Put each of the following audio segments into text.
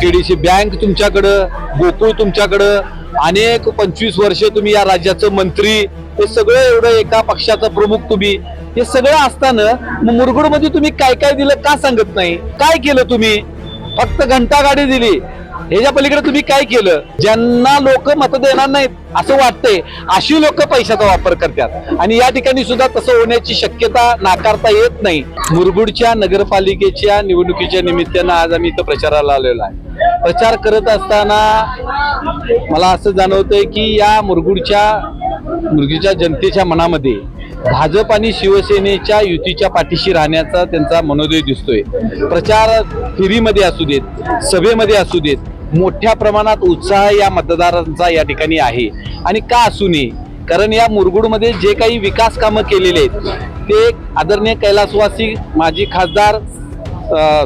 KDC bank तुमच्याकडं गोकुळ तुमच्याकडं अनेक पंचवीस वर्ष तुम्ही या राज्याचं मंत्री हे सगळं एवढं एका पक्षाचा प्रमुख तुम्ही हे सगळं असताना मग मुरगुडमध्ये तुम्ही काय काय दिलं का सांगत नाही? काय केलं तुम्ही? फक्त घंटा गाडी दिली. ह्याच्या पलीकडे तुम्ही काय केलं ज्यांना लोक मत देणार नाहीत असं वाटतंय अशी लोक पैशाचा वापर करतात. आणि या ठिकाणी सुद्धा तसं होण्याची शक्यता नाकारता येत नाही. मुरगुडच्या नगरपालिकेच्या निवडणुकीच्या निमित्तानं आज आम्ही इथं प्रचाराला आलेलो आहे. प्रचार करत असताना मला असं जाणवतंय की या मुरगुडच्या मुरगीच्या जनतेच्या मनामध्ये भाजप आणि शिवसेनेच्या युतीच्या पाठीशी राहण्याचा त्यांचा मनोदय दिसतोय. प्रचार फेरीमध्ये असू देत सभेमध्ये असू देत मोठ्या प्रमाणात उत्साह या मतदारांचा या ठिकाणी आहे. आणि का असू नये कारण या मुरगुडमध्ये जे काही विकास कामं केलेले आहेत ते आदरणीय कैलासवासी माजी खासदार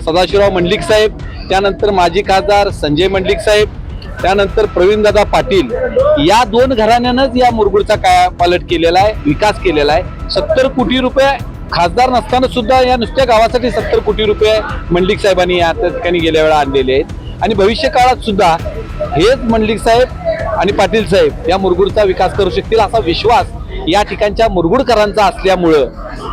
सदाशिवराव मंडलिक साहेब त्यानंतर माजी खासदार संजय मंडलिक साहेब त्यानंतर प्रवीणदादा पाटील या दोन घराण्यानंच या मुरगुडचा काय पालट केलेला आहे विकास केलेला आहे. सत्तर कोटी रुपये खासदार नसताना सुद्धा या नुसत्या गावासाठी सत्तर कोटी रुपये मंडलिक साहेबांनी या त्या ठिकाणी गेल्या वेळा आणलेले आहेत. आणि भविष्य काळात सुद्धा हेच मंडलिक साहेब आणि पाटील साहेब या मुरगुडचा विकास करू शकतील असा विश्वास या ठिकाणच्या मुरगुडकरांचा असल्यामुळं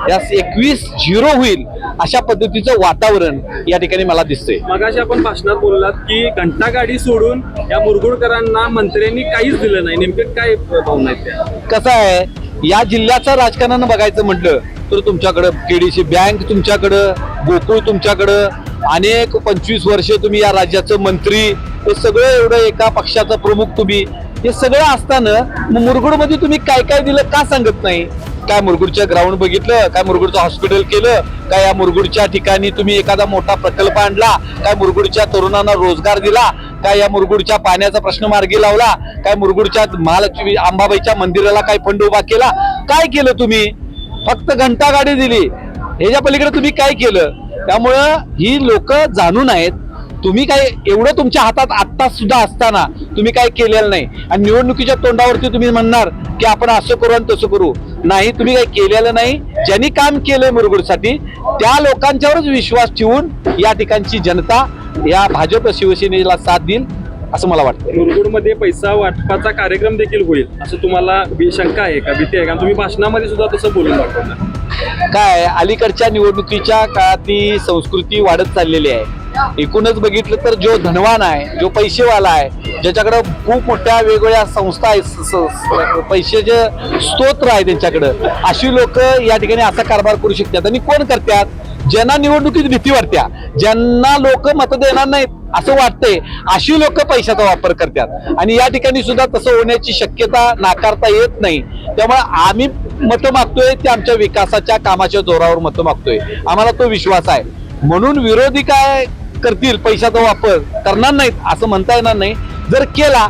या एकवीस झिरो होईल अशा पद्धतीचं वातावरण या ठिकाणी मला दिसतंय. मगाशी आपण भाषणात बोललात की घंटा गाडी सोडून या मुरगुडकरांना मंत्र्यांनी काहीच दिलं नाही. नेमके काय भावना आहेत कसं आहे या जिल्ह्याचं राजकारण बघायचं म्हटलं तर तुमच्याकडं केडीसी बँक तुमच्याकडं गोकुळ तुमच्याकडं अनेक पंचवीस वर्ष तुम्ही या राज्याचं मंत्री हे सगळं एवढं एका पक्षाचा प्रमुख तुम्ही हे सगळं असताना मग मुरगुडमध्ये तुम्ही काय काय दिलं का सांगत नाही? काय मुरगुडचं ग्राउंड बघितलं काय मुरगुडचं हॉस्पिटल केलं काय या मुरगुडच्या ठिकाणी तुम्ही एखादा मोठा प्रकल्प आणला काय मुरगुडच्या तरुणांना रोजगार दिला काय या मुरगुडच्या पाण्याचा प्रश्न मार्गी लावला काय मुरगुडच्या महालक्ष्मी अंबाबाईच्या मंदिराला काय फंड उभा केला काय केलं तुम्ही? फक्त घंटा गाडी दिली. ह्याच्या पलीकडे तुम्ही काय केलं? त्यामुळं ही लोक जाणून आहेत तुम्ही काय एवढं तुमच्या हातात आत्ता सुद्धा असताना तुम्ही काय केलेलं नाही. आणि निवडणुकीच्या तोंडावरती तुम्ही म्हणणार की आपण असं करू आणि तसं करू. नाही तुम्ही काही केलेलं नाही. ज्यांनी काम केलंय मुरगुडसाठी त्या लोकांच्यावरच विश्वास ठेवून या ठिकाणची जनता या भाजप शिवसेनेला साथ देईल असं मला वाटतं मुरगुडमध्ये पैसा वाटपाचा कार्यक्रम देखील होईल असं तुम्हाला शंका आहे का? भीती आहे का? तुम्ही भाषणामध्ये सुद्धा तसं बोलून दाखवणार. काय अलीकडच्या निवडणुकीच्या काळात ती संस्कृती वाढत चाललेली आहे. एकूणच बघितलं तर जो धनवान आहे जो पैसेवाला आहे ज्याच्याकडं खूप मोठ्या वेगवेगळ्या संस्था आहेत पैशाचे स्तोत्र आहे त्यांच्याकडं अशी लोक या ठिकाणी असा कारभार करू शकतात. आणि कोण करतात? ज्यांना निवडणुकीत भीती वाटत्या ज्यांना लोक मतं देणार नाहीत असं वाटतंय. अशी लोक पैशाचा वापर करतात. आणि या ठिकाणी सुद्धा तसं होण्याची शक्यता नाकारता येत नाही. त्यामुळे आम्ही मतं मागतोय ते आमच्या विकासाच्या कामाच्या जोरावर मतं मागतोय. आम्हाला तो विश्वास आहे. म्हणून विरोधी काय करतील पैशाचा वापर करणार नाहीत असं म्हणता येणार नाही. जर केला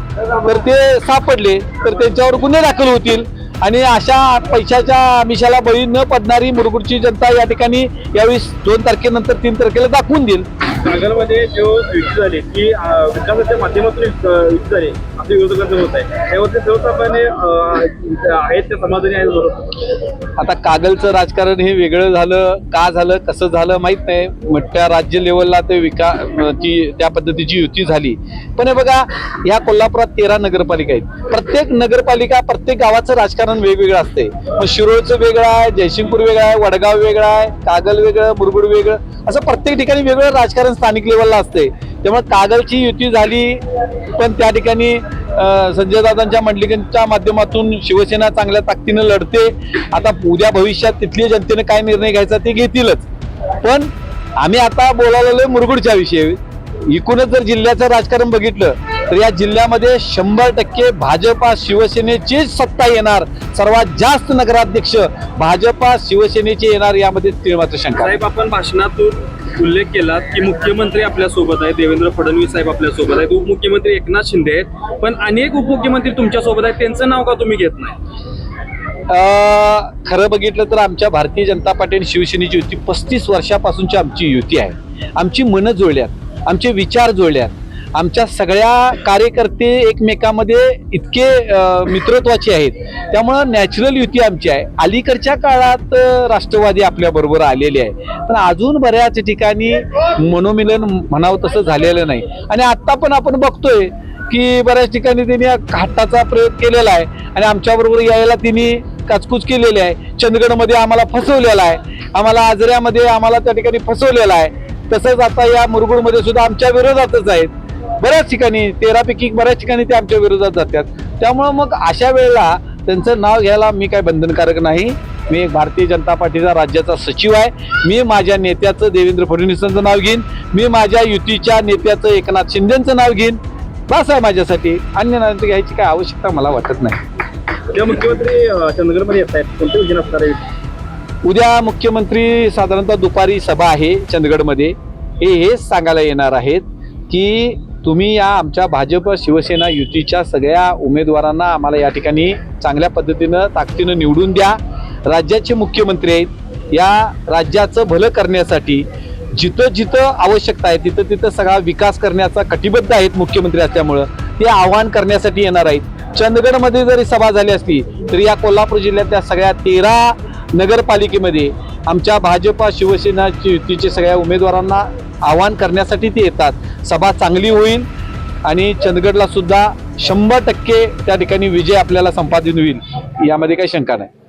तर ते सापडले तर त्यांच्यावर गुन्हे दाखल होतील. आणि अशा पैशाच्या आमिषाला बळी न पडणारी मुरगुडची जनता या ठिकाणी यावेळी दोन तारखेनंतर तीन तारखेला दाखवून देईल. सागरमध्ये जो युती झाली की विकासाच्या माध्यमातून अं, युती झाली असं विरोधकांचं होत आहे. त्यावरती सर्वसामान्य आहेत त्या समाजाने आहेत बरोबर. आता कागलचं राजकारण हे वेगळं झालं का झालं कसं झालं माहीत नाही. मोठ्या राज्य लेवलला ते विका ती त्या पद्धतीची युती झाली. पण हे बघा ह्या कोल्हापुरात तेरा नगरपालिका आहेत. प्रत्येक नगरपालिका प्रत्येक गावाचं राजकारण वेगवेगळं असते मग शिरोळचं वेगळं आहे जयसिंगपूर वेगळं आहे वडगाव वेगळं आहे कागल वेगळं मुरगुड वेगळं असं प्रत्येक ठिकाणी वेगळं राजकारण स्थानिक लेवलला असते त्यामुळे कागलची युती झाली पण त्या ठिकाणी संजय दादांच्या मंडलिकांच्या माध्यमातून शिवसेना चांगल्या ताकदीनं लढते. आता उद्या भविष्यात तिथल्या जनतेने काय निर्णय घ्यायचा ते घेतीलच. पण आम्ही आता बोलायला मुरगुडच्या विषयी. एकूणच जर जिल्ह्याचं राजकारण बघितलं तर या जिल्ह्यामध्ये शंभर टक्के भाजपा शिवसेनेचीच सत्ता येणार. सर्वात जास्त नगराध्यक्ष भाजपा शिवसेनेचे येणार यामध्ये तीळमात्र शंका आपण भाषणातून उल्लेख केलात की मुख्यमंत्री आपल्यासोबत आहेत देवेंद्र फडणवीस साहेब आपल्यासोबत आहेत उपमुख्यमंत्री एकनाथ शिंदे आहेत पण अनेक उपमुख्यमंत्री तुमच्यासोबत आहेत त्यांचं नाव का तुम्ही घेत नाही? खरं बघितलं तर आमच्या भारतीय जनता पार्टी आणि शिवसेनेची युती पस्तीस वर्षापासूनची आमची युती आहे. आमची मनं जुळल्यात आमचे विचार जुळल्यात. आमच्या सगळ्या कार्यकर्ते एकमेकामध्ये इतके मित्रत्वाचे आहेत. त्यामुळं नॅचरल युती आमची आहे. अलीकडच्या काळात राष्ट्रवादी आपल्या बरोबर आलेले आहे. पण अजून बऱ्याच ठिकाणी मनोमिलन म्हणावं तसं झालेलं नाही. आणि आत्ता पण आपण बघतोय की बऱ्याच ठिकाणी त्यांनी घाटाचा प्रयोग केलेला आहे. आणि आमच्याबरोबर यायला तिने काचकूच केलेली आहे. चंदगडमध्ये आम्हाला फसवलेला आहे. आम्हाला आजऱ्यामध्ये आम्हाला त्या ठिकाणी फसवलेला आहे. तसंच आता या मुरगुडमध्ये सुद्धा आमच्या विरोधातच आहेत. बऱ्याच ठिकाणी तेरापैकी बऱ्याच ठिकाणी ते आमच्या विरोधात जातात. त्यामुळं मग अशा वेळेला त्यांचं नाव घ्यायला मी काय बंधनकारक नाही. मी एक भारतीय जनता पार्टीचा राज्याचा सचिव आहे. मी माझ्या नेत्याचं देवेंद्र फडणवीसांचं नाव घेईन. मी माझ्या युतीच्या नेत्याचं एकनाथ शिंदेचं नाव घेईन. बस आहे माझ्यासाठी. अन्य नाव घ्यायची काय आवश्यकता मला वाटत नाही. मुख्यमंत्री अं, चंदगडमध्ये येत आहेत. कोणते विजन असणार आहे उद्या मुख्यमंत्री साधारणतः दुपारी सभा आहे चंदगडमध्ये. हे हेच सांगायला येणार आहेत की तुम्ही या आमच्या भाजप शिवसेना युतीच्या सगळ्या उमेदवारांना आम्हाला या ठिकाणी चांगल्या पद्धतीनं ताकदीनं निवडून द्या. राज्याचे मुख्यमंत्री आहेत. या राज्याचं भलं करण्यासाठी जिथं जिथं आवश्यकता आहे तिथं तिथं सगळा विकास करण्याचा कटिबद्ध आहेत मुख्यमंत्री असल्यामुळं. ते आवाहन करण्यासाठी येणार आहेत. चंदगडमध्ये जरी सभा झाली असली तरी या कोल्हापूर जिल्ह्यातल्या सगळ्या तेरा नगरपालिकेमध्ये आमच्या भाजपा शिवसेनाची युतीचे सगळ्या उमेदवारांना आवाहन करण्यासाठी ते येतात. सभा चांगली होईल आणि चंदगडला सुद्धा शंभर टक्के त्या ठिकाणी विजय आपल्याला संपादन होईल. यामध्ये काही शंका नाही.